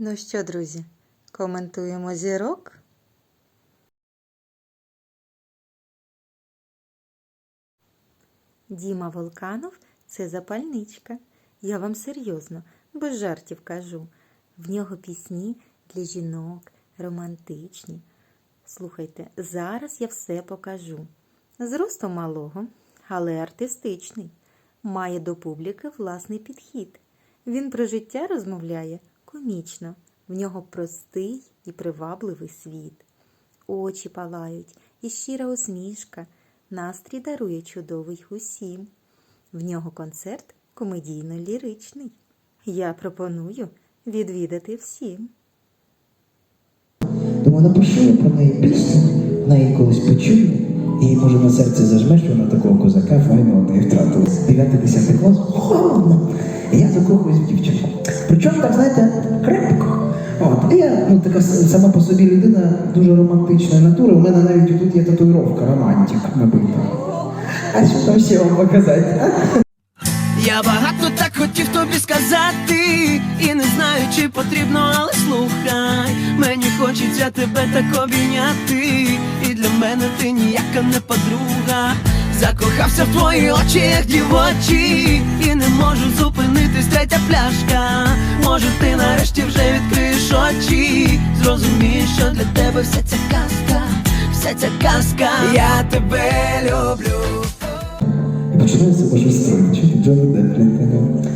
Ну що, друзі, коментуємо зірок? Діма Волканов це запальничка. Я вам серйозно, без жартів кажу. В нього пісні для жінок, романтичні. Слухайте, зараз я все покажу. Зросту малого, але артистичний. Має до публіки власний підхід. Він про життя розмовляє комічно. В нього простий і привабливий світ. Очі палають і щира усмішка. Настрій дарує чудовий усім. В нього концерт комедійно-ліричний. Я пропоную відвідати всім. Тому напишу про неї пісню, вона її колись почує, і може на серце зажме, що вона такого козака файного не втратила. 9-10 клас я закохуюсь в дівчинку. Причому так, знаєте, крепко. От, і я ну, така сама по собі людина дуже романтичної натури. У мене навіть тут є татуїровка, романтик набита. А що там ще вам показати? Я багато так хотів тобі сказати, і не знаю, чи потрібно, але слухай. Мені хочеться тебе так обійняти, і для мене ти ніяка не подруга. Закохався в твої очі, як дівочі, і не можу зупинитись, третя пляшка. Може, ти нарешті вже відкриєш очі, зрозумієш, що для тебе вся ця казка, вся ця казка. Я тебе люблю. І починається ваша стройка. Чуєте, Джонні Депп, блін, така.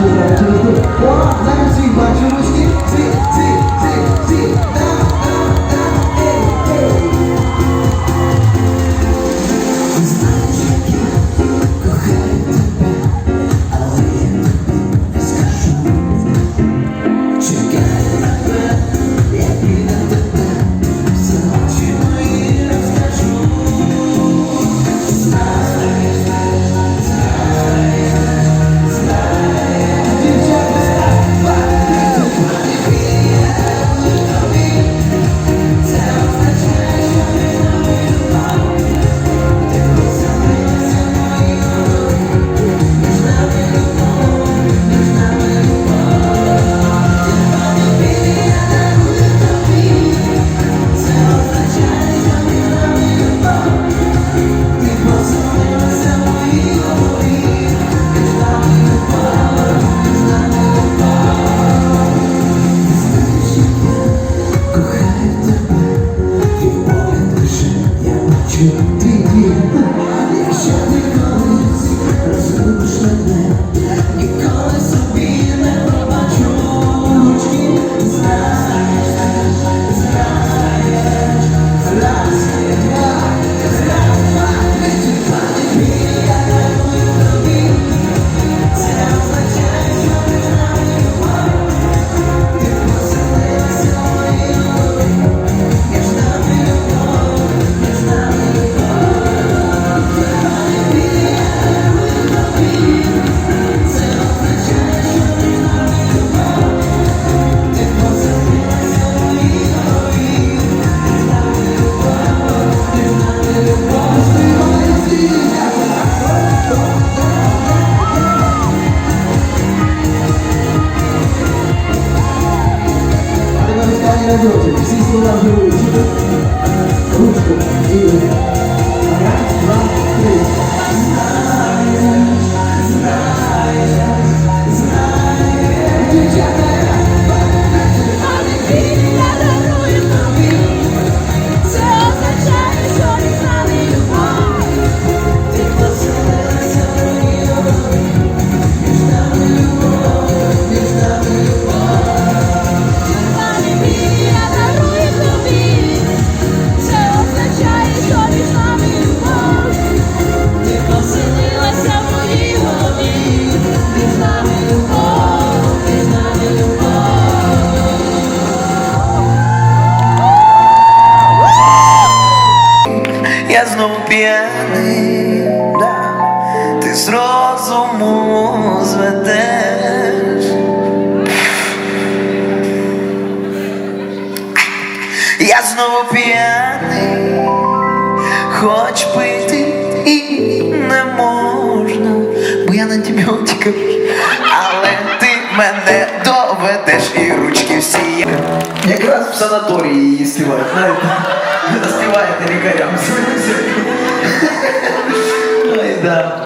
Ти знаєш, як я кохаю Yeah. 해줘 п'яний, да, ти з розуму зведеш. Я знову п'яний, хоч пити і не можна, бо я на антибіотиках, але ти мене доведеш і ручки всі. Якраз в санаторії її співають, знаєте, співаєте лікарям. Ой, да.